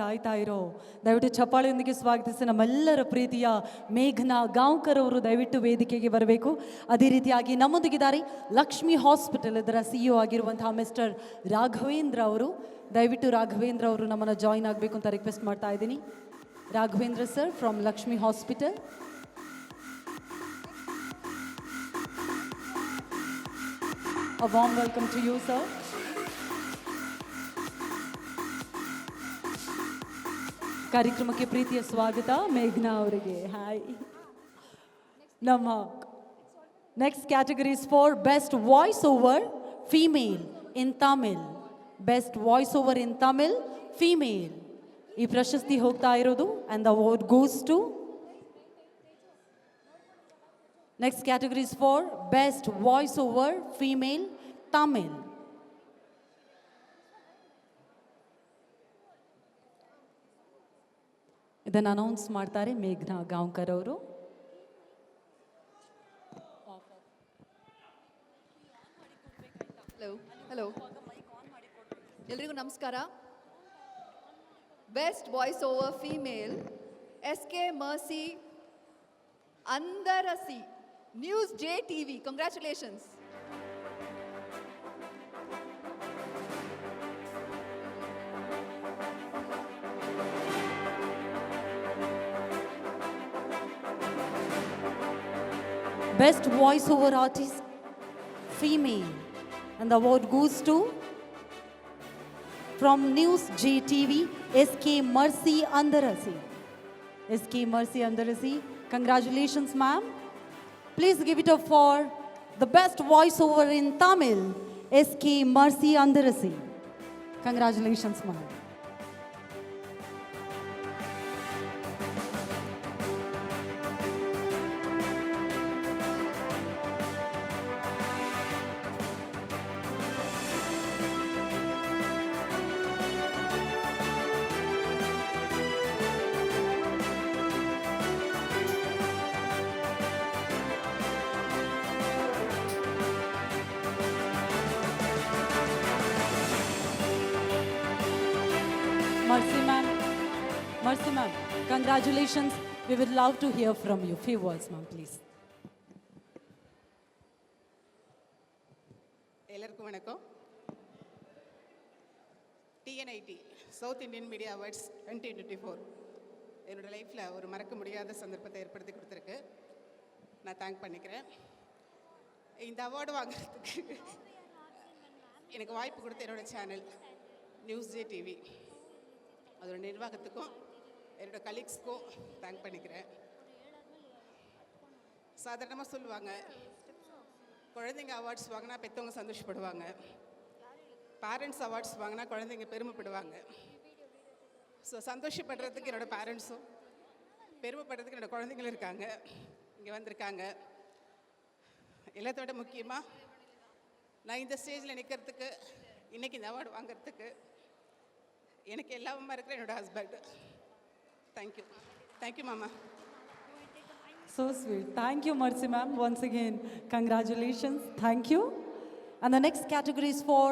ಕಾಯ್ತಾ ಇರೋ ದಯವಿಟ್ಟು ಚಪ್ಪಾಳೆಯೊಂದಿಗೆ ಸ್ವಾಗತಿಸಿ ನಮ್ಮೆಲ್ಲರ ಪ್ರೀತಿಯ ಮೇಘನಾ ಗಾಂವ್ಕರ್ ದಯವಿಟ್ಟು ವೇದಿಕೆಗೆ ಬರಬೇಕು ಅದೇ ರೀತಿಯಾಗಿ ನಮ್ಮೊಂದಿಗಿದ್ದಾರೆ ಲಕ್ಷ್ಮಿ ಹಾಸ್ಪಿಟಲ್ ಇದರ ಸಿ ಆಗಿರುವಂತಹ ಮಿಸ್ಟರ್ ರಾಘವೇಂದ್ರ ಅವರು ದಯವಿಟ್ಟು ರಾಘವೇಂದ್ರ ಅವರು ನಮ್ಮನ್ನು ಜಾಯಿನ್ ಆಗಬೇಕು ಅಂತ ರಿಕ್ವೆಸ್ಟ್ ಮಾಡ್ತಾ ಇದ್ದೀನಿ Raghavendra sir from Lakshmi hospital A warm welcome to you, sir. कार्यक्रमಕ್ಕೆ ಪ್ರೀತಿಯ ಸ್ವಾಗತ ಮೇಗ್ನಾ ಅವರಿಗೆ ಹೈ ನಮಸ್ಕಾರ next category is for best voice over female in Tamil best voice over in Tamil female ಈ ಪ್ರಶಸ್ತಿ ಹೋಗ್ತಾ ಇರೋದು and the award goes to next category is for best voice over female Tamil ಇದನ್ನು announce ಮಾಡ್ತಾರೆ ಮೇಘ್ನಾ ಗಾಂವ್ಕರ್ ಅವರು hello hello ಎಲ್ರಿಗೂ ನಮಸ್ಕಾರ best voice over female S K Mercy Andarasi news J T V congratulations Best Voice Over Artist, Female. And the award goes to from News JTV SK Mercy Andarasi. SK Mercy Andarasi, congratulations, ma'am. Please give it up for the best voiceover in Tamil, SK Mercy Andarasi. Congratulations, ma'am. Mercy ma'am. Mercy ma'am, congratulations. We would love to hear from you. Few words ma'am, please. எல்லாருக்கும் வணக்கம் TNIT South Indian Media Awards twenty twenty four என்னோடய லைஃப்பில் ஒரு மறக்க முடியாத சந்தர்ப்பத்தை ஏற்படுத்தி கொடுத்துருக்கு நான் தேங்க் பண்ணிக்கிறேன் இந்த அவார்டு வாங்குறதுக்கு எனக்கு வாய்ப்பு கொடுத்த என்னோடய சேனல் நியூஸ் ஜே டிவி நிர்வாகத்துக்கும் என்னோடய கலீக்ஸ்க்கும் தேங்க் பண்ணிக்கிறேன் சாதாரணமாக சொல்லுவாங்க குழந்தைங்க அவார்ட்ஸ் வாங்கினா பெற்றவங்க சந்தோஷப்படுவாங்க பேரண்ட்ஸ் அவார்ட்ஸ் வாங்கினா குழந்தைங்க பெருமைப்படுவாங்க ஸோ சந்தோஷப்படுறதுக்கு என்னோடய பேரண்ட்ஸும் பெருமைப்படுறதுக்கு என்னோடய குழந்தைங்களும் இருக்காங்க இங்கே வந்திருக்காங்க எல்லாத்தோட முக்கியமாக நான் இந்த ஸ்டேஜில் நிற்கிறதுக்கு இன்றைக்கி இந்த அவார்டு வாங்கிறதுக்கு எனக்கு எல்லா அம்மா இருக்கிற என்னோட husband thank you thank you மாமா So sweet. Thank you, Mercy ma'am. Once again, congratulations. Thank you. And the next category is for